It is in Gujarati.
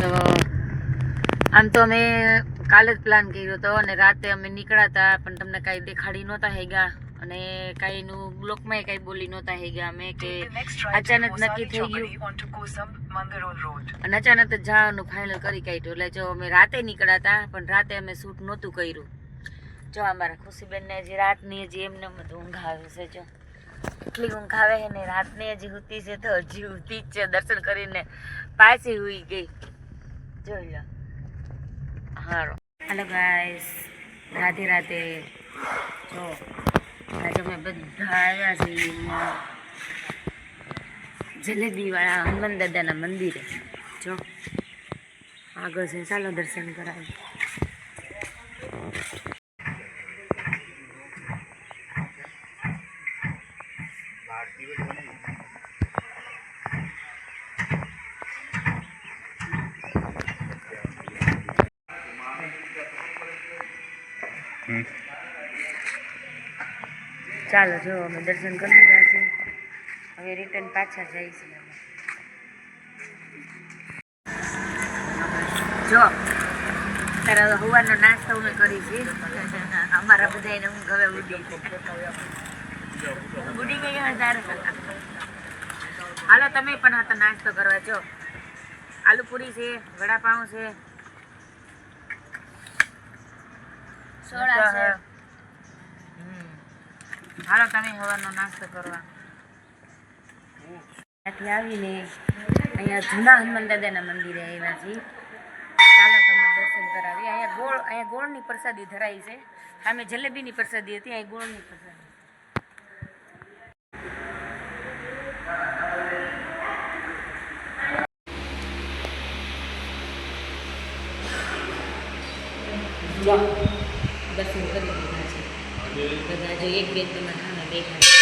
તો આમ તો અમે કાલે જ પ્લાન કર્યો હતો અને રાતે અમે નીકળ્યા હતા પણ તમને કાંઈ દેખાડી નહોતા હેગા અને કાંઈ નું બ્લોકમાં કાંઈ બોલી નહોતા હેગા અમે કે અચાનક નક્કી થઈ ગયું. અને અચાનક જ જવાનું ફાઇનલ કરી કાઢ્યું. એટલે જો અમે રાતે નીકળ્યા હતા પણ રાતે અમે શૂટ નહોતું કર્યું. જો અમારા ખુશીબેનને હજી રાતની હજી એમને બધું ઊંઘ આવે છે જો. એટલી ઊંઘ આવે છે ને રાતની હજી હુતી છે તો હજી હુતી જ છે. દર્શન કરીને પાછી હુઈ ગઈ. જોઈ લો હારો. હાલો ગાઈસ રાધે રાધે. જો આજે અમે બધા આવ્યા છીએ જલેબીવાળા હનુમાન દાદાના મંદિરે. જો આગળ છે. ચાલો દર્શન કરાવી ચાલો, જો અમે દર્શન કરી લીધા છે. હવે રિટર્ન પાછા જઈએ છીએ જો તારા હવાનો નાસ્તો અમે કરી છે અમારા બધાને હું હવે ઉડી ઉડી ગઈ હવે તારે હાલો, તમે પણ હતો નાસ્તો કરવા જો. આલુ પૂરી છે, વડાપાઉં છે સોડા છે. હાલો તમે હવાનો નાસ્તો કરવા. ત્યાંથી આવીને અહીંયા જૂના હનુમાન દાદાના મંદિરે આવ્યા છીએ. ચાલો તમને દર્શન કરાવીએ. અહીંયા ગોળ અહીંયા ગોળની પ્રસાદી ધરાઈ છે. સામે જલેબીની પ્રસાદી હતી અહીં ગોળની પ્રસાદી. જો દર્શન કરી દીધા છે. બધા જો એક બે તમારા સામે બેઠા છે.